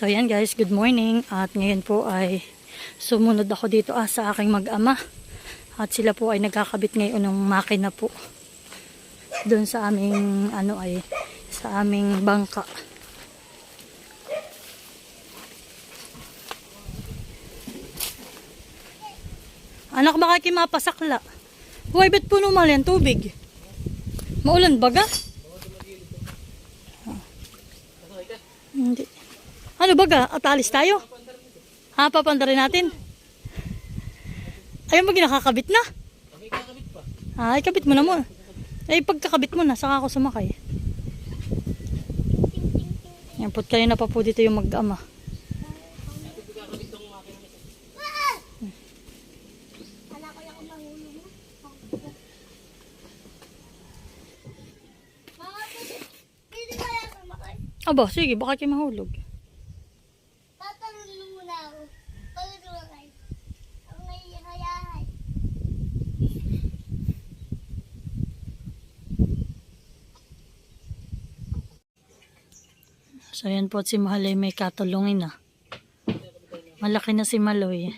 So yan guys, good morning. At ngayon po ay sumunod ako dito ah, sa aking mag-ama. At sila po ay nagkakabit ngayon ng makina po. Doon sa aming ano ay sa aming bangka. Anak baka kayo mapasakla. Huwag ba't puno mal yan tubig? Maulan baga? Hindi. Ano baga? At alis tayo? Ha, papandarin natin? Ayun ba ginakakabit na? Ah, ikabit mo na mo. Eh, pagkakabit mo na, saka ako sumakay. Yan po, kayo na pa po dito yung mag-ama. Aba, sige, baka kayo mahulog. Tatanong mo muna ako. Pwede sumakay. Ang naihayahay. So, yan po, si Mahaloy may katulungin na. Malaki na si Maloy.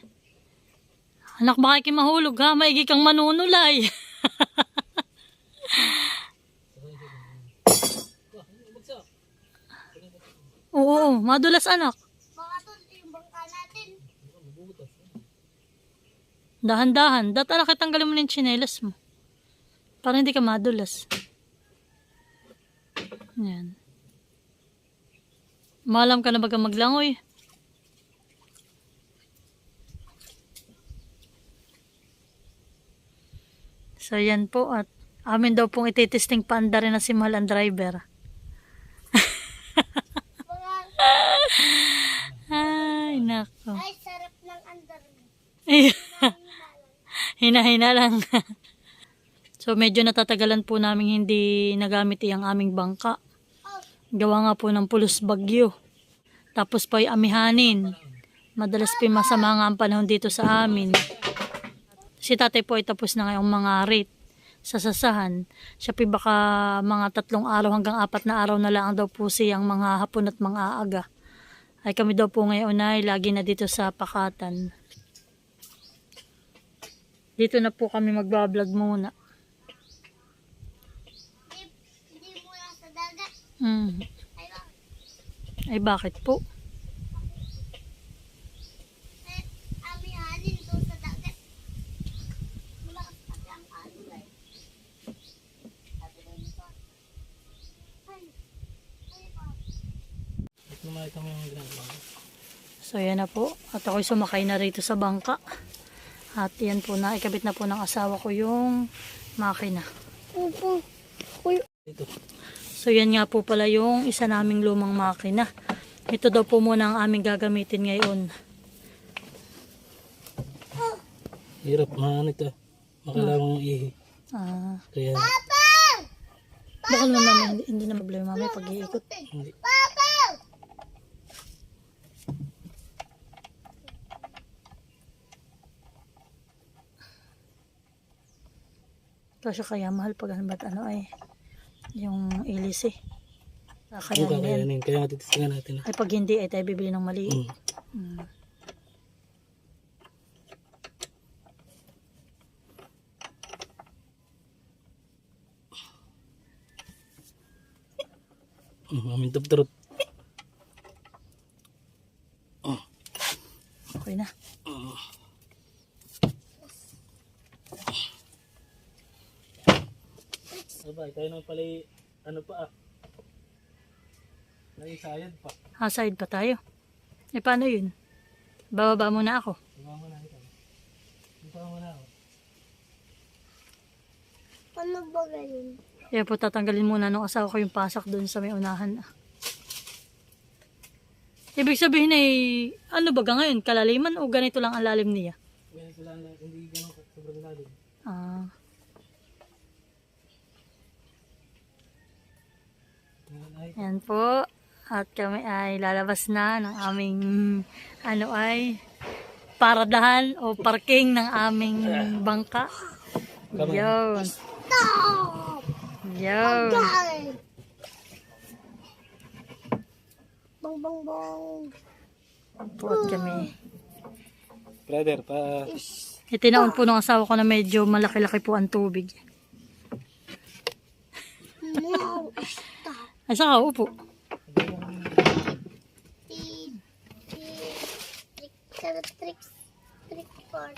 Anak, baka kayo mahulog ha? Maigi kang manunulay. Oo, madulas anak. Dahan-dahan. Datala kitanggalin mo na yung tsinelas mo. Para hindi ka madulas. Yan. Malam ka na baga maglangoy. So yan po at amin daw pong ititesting paanda rin na si Mahal ang driver. Ay, nako. ay, sarap ng andar. Hina-hina lang. so medyo natatagalan po namin hindi nagamit iyang aming bangka. Gawa nga po ng pulos bagyo. Tapos po ay amihanin. Madalas yung masama nga ang panahon dito sa amin. Si tatay po ay tapos na ngayong mga rate sa sasahan. Siya po baka mga tatlong araw hanggang apat na araw na lang daw po siyang mga hapon at mga aga. Ay kami daw po ngayon ay lagi na dito sa Pakatan. Dito na po kami magbablog muna. Hindi, hindi muna sa dagat. Mm. Ay, bakit? Ay bakit po? Eh, amihanin doon sa dagat. Malakas pati ang alay. Sabi ko nito. Ay, ay, bakit? So yan na po. At ako'y sumakay na rito sa bangka. At yan po na, ikabit na po ng asawa ko yung makina. Upo. Uy, So yan nga po pala yung isa naming lumang makina. Ito daw po muna ang aming gagamitin ngayon. Hirap, maano ito. Makalawang ihi. Ah, Kaya, Papa! baka naman hindi, hindi na problema mamaya pag iikot. hindi. Papa! Kasi kaya mahal pag ano ba't ano ay yung ilis eh. Kaya Kaya yan. kakayanin. Kaya nga titistingan natin. Ay pag hindi ay tayo bibili ng mali. Mm. Mm. Mm, aming tupturot. Tayo nang pala ano pa ah. Naisayad pa. Haside pa tayo. Eh paano yun? Bababa muna ako. Diba mo na ito. Diba mo na ako. Ano ba ganyan? Kaya po tatanggalin muna nung asawa ko yung pasak doon sa may unahan. Ibig sabihin ay, ano ba ga ngayon? Kalaliman o ganito lang ang lalim niya? Ganito lang hindi ganun sobrang lalim. Ah, Ngayon ay, yan po. At kami ay lalabas na ng aming, ano ay, paradahan o parking ng aming bangka. Yun. Stop! Yun. Guys! Bong bong bong. Puwat kami. Brother, pa... Itinaon po ng asawa ko na medyo malaki-laki po ang tubig. No. Ay, saka upo. Ti- ti- Trick, trick, trick, trick, for.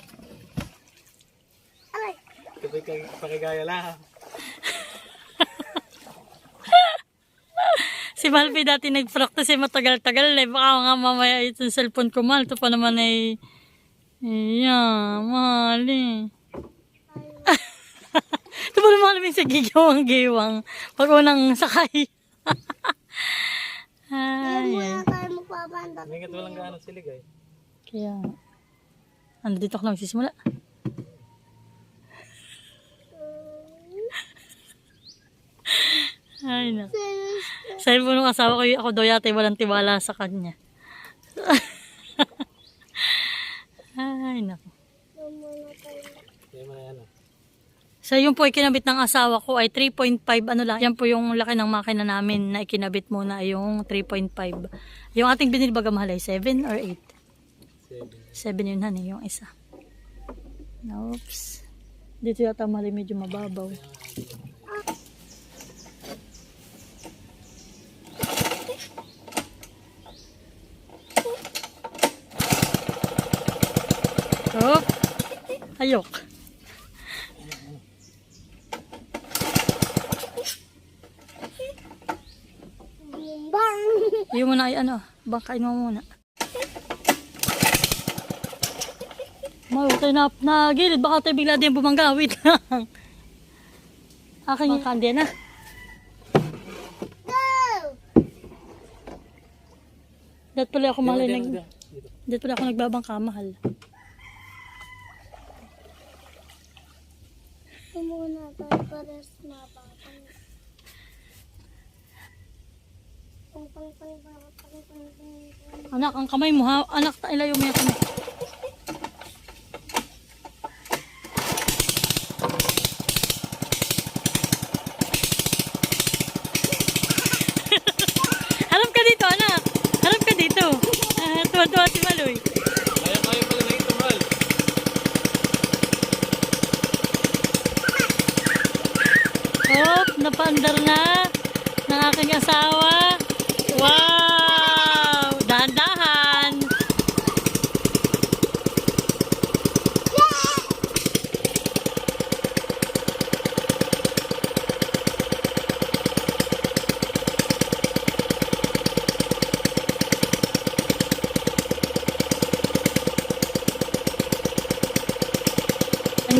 Ay, Sabay ka pakigaya lang. Si Malvi dati nag-practice eh, matagal-tagal eh. Baka nga mamaya itong cellphone ko mahal. Ito pa naman ay... Iya, mahal eh. Ito pa naman namin sa gigawang-giwang. Pag unang sakay. Hindi mo Ay, na tayo magpapanda. Mingat walang gaano silig ay. kaya... Ano dito ako lang sisimula? Ay, na. Sabi po nung asawa ko, ako daw yata walang tiwala sa kanya. Ay, naku. Kaya mo na yan ah. So, yung po ay kinabit ng asawa ko ay 3.5 ano lang. Yan po yung laki ng makina namin na ikinabit muna yung 3.5. Yung ating binili baga mahal ay 7 or 8? Seven. 7 yun han eh, yung isa. Oops. Dito yata ay medyo mababaw. Hop. Ayok. Bang! Yung muna ay ano, bangkain mo muna. Tayo na, na gilid, baka tayo bigla din bumangga, wait lang. Akin yung kandi na. Go! Dahil pala ako mahal, Dito, nag, dahil pala ako nagbabangka, mahal. Ito muna tayo para sa Anak, ang kamay mo ha, anak, ilayo mo yung kamay. Harap ka dito, anak. Harap ka dito. Ah, tuwa-tuwa si Maloy. Ayaw, ayaw pala na ito, mahal. Hop, napaandar na ng aking asawa. Wow! Dahan-dahan.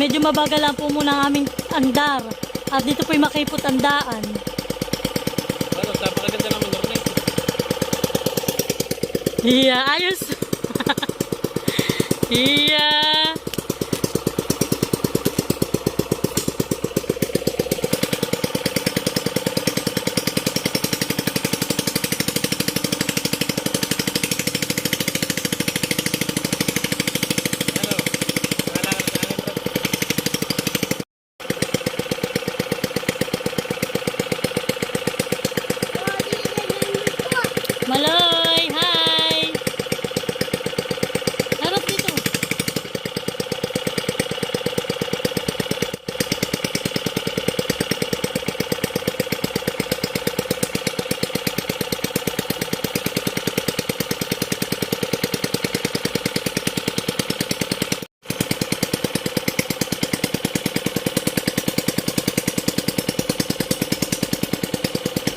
Medyo mabagal lang po muna ang aming andar. At dito po'y makipot ang daan. Ano, napakaganda naman rin. Iya, ayos. iya. Ano? Kailangan sa akin, bro. Maloy, hi. Harap dito.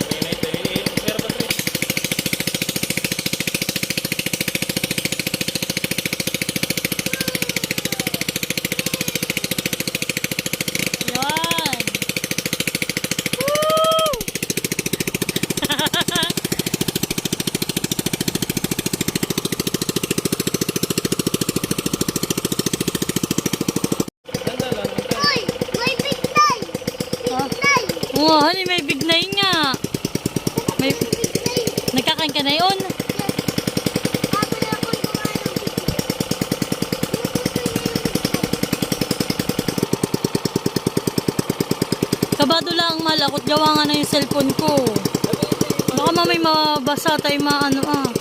Ayun na ito, eh, eh, meron pa rin. Yan. Ganda lang, ganda. Uy! May bignay! Ah. Bignay! Oo, honey, may bignay nga. May, Bignay! Nagkakain ka na yun. Kabado lang malakot. Gawa nga na yung cellphone ko. Baka mamay mabasa tayo maano ah.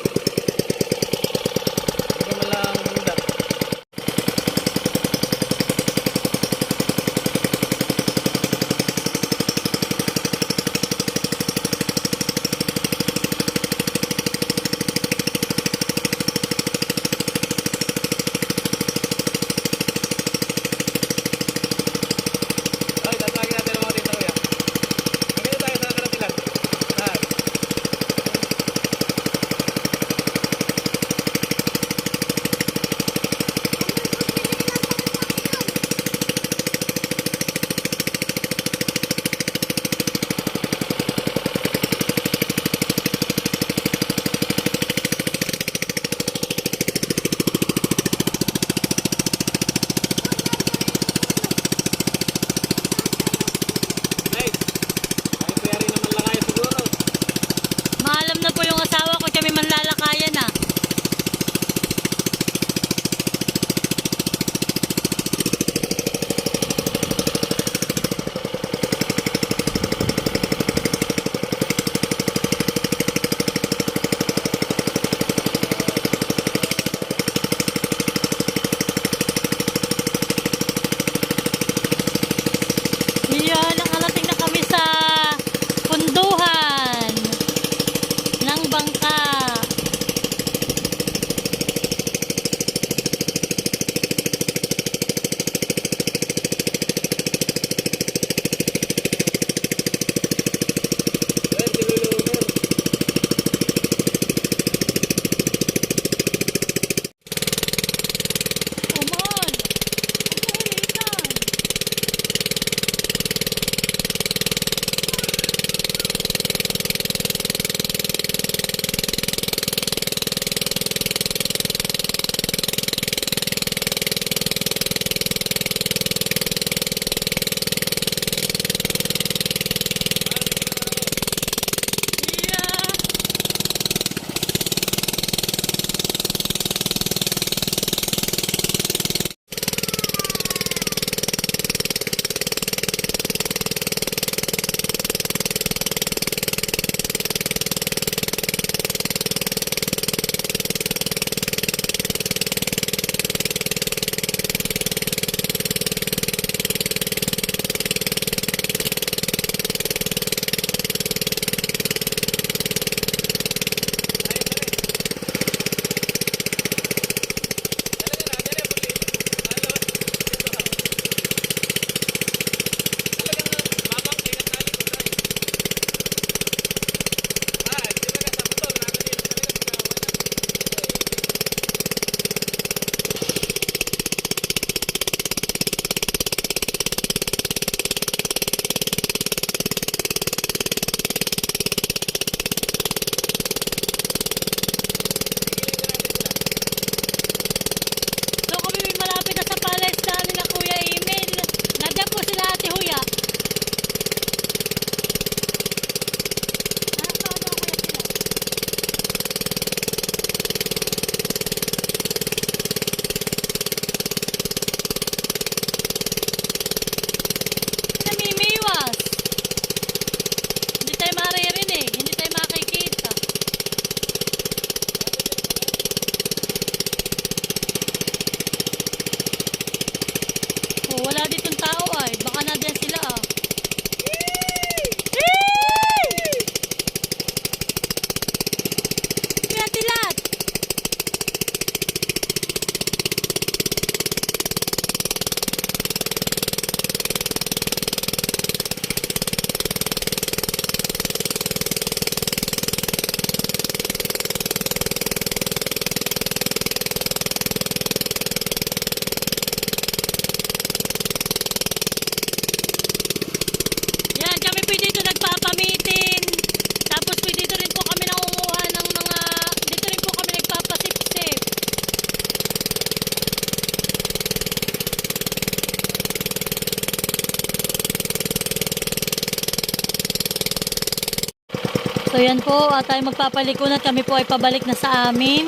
So yan po, at tayo magpapalikunan. Kami po ay pabalik na sa amin.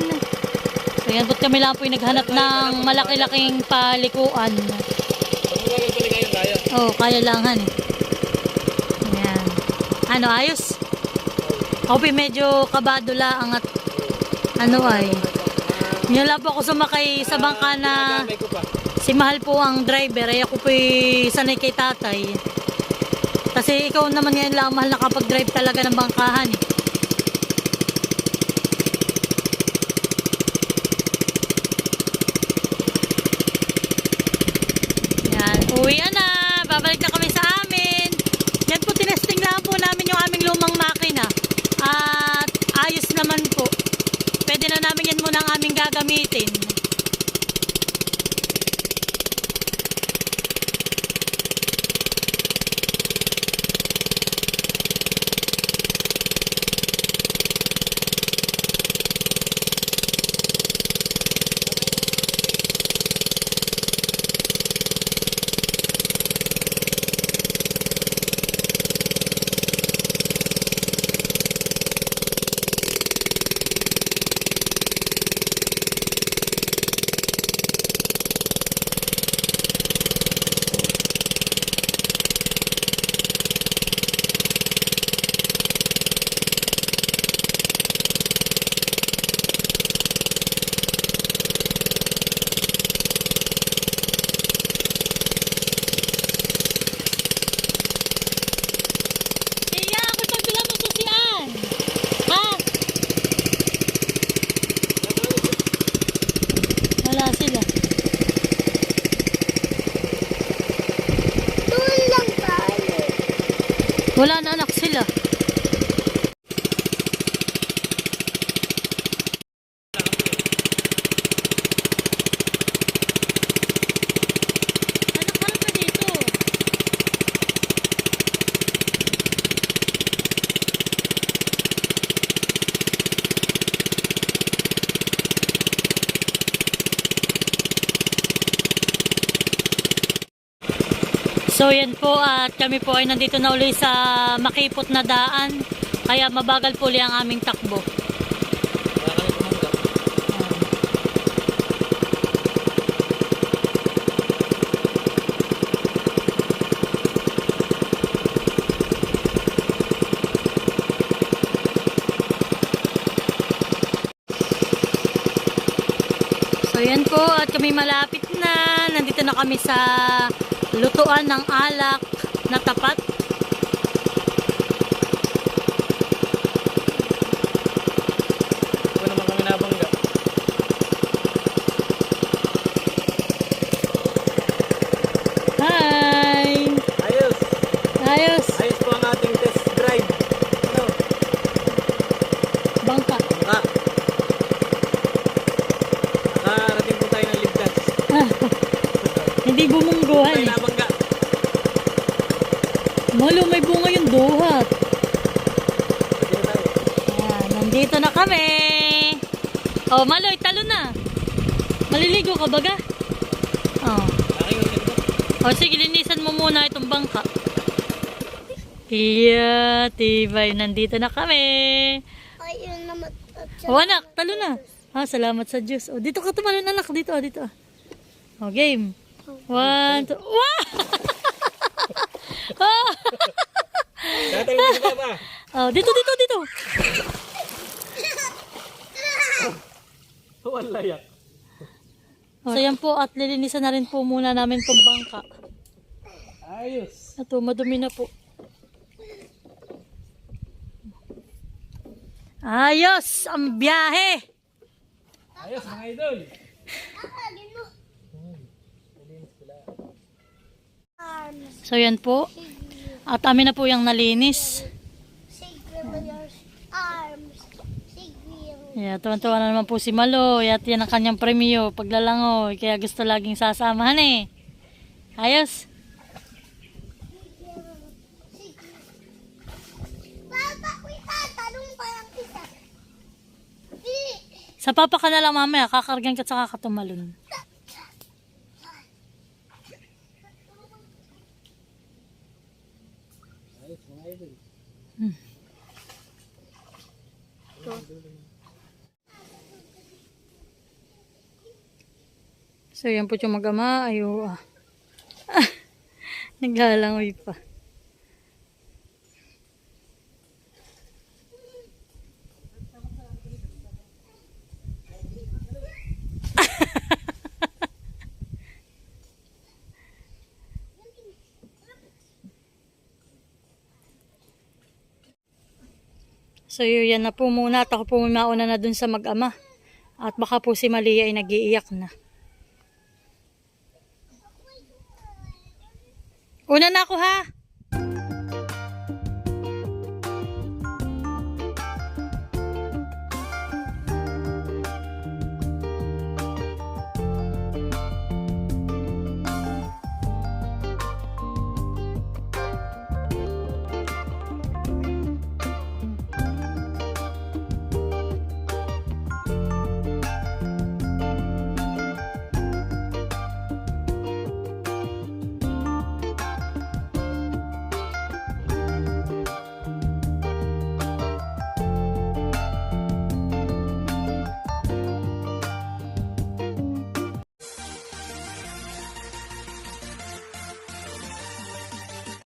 So yan po kami lang po yung naghanap ng malaki-laking palikuan. Kaya. Oh, kaya lang han. Yan. Ano, ayos? Ako po medyo kabado lang at ano ay. Lang po ako sumakay sa bangka na si Mahal po ang driver. Ay ako po sanay kay tatay. Kasi ikaw naman ngayon lang mahal nakapag-drive talaga ng bangkahan eh. Yan, uwi na. Babalik na kami sa amin. Yan po, tinesting lang po namin yung aming lumang makina. At ayos naman po. Pwede na namin yan muna ang aming gagamitin. Iya, ako pag bilang mo susian. Ha? Wala sila. Doon lang tayo. Wala na anak sila. Anak, harap ka dito. So yan po at kami po ay nandito na uli sa makipot na daan. Kaya mabagal po uli ang aming takbo. So yan po at kami malapit na. Nandito na kami sa lutuan ng alak na tapat. Huwag naman kami nabangga. Hi! Ayos! Ayos! Ayos po ang ating test drive. Ano? Bangka. Bangka. Nakarating po tayo ng ligtas. Hindi bumungguhan Tayo eh. nabangga. Malo, may bunga yung duhat. Pwede na tayo. Ayan, nandito na kami. Oh, Maloy, talo na. Maliligo ka baga? Oh. Aking ulit ko. O sige, linisan mo muna itong bangka. Iya, tibay. Nandito na kami. Ayun naman. O anak, talo na. Ah, salamat sa Diyos. O, dito ka tumalon anak. Dito, ah, dito. ah. O, game. One, two. Wow! ah! Oh, dito, dito, dito. Wala yak. So, yan po. At lilinisan na rin po muna namin itong bangka. Ayos. Ito, madumi na po. Ayos! Ang biyahe! Ayos mga idol. So, yan po. At amin na po yung nalinis. Yeah, tuwan-tuwa na naman po si Malo. At yan ang kanyang premyo, paglalangoy. Kaya gusto laging sasamahan eh. Ayos. Sa papa ka na lang mamaya, kakargan ka at saka katumalon. Ayos mga idol. to. So, yan po yung mag-ama. Ayo, ah. Naglalangoy pa. So yun, yan na po muna at ako po mauna na dun sa mag-ama. At baka po si Malia ay nagiiyak na. Una na ako ha!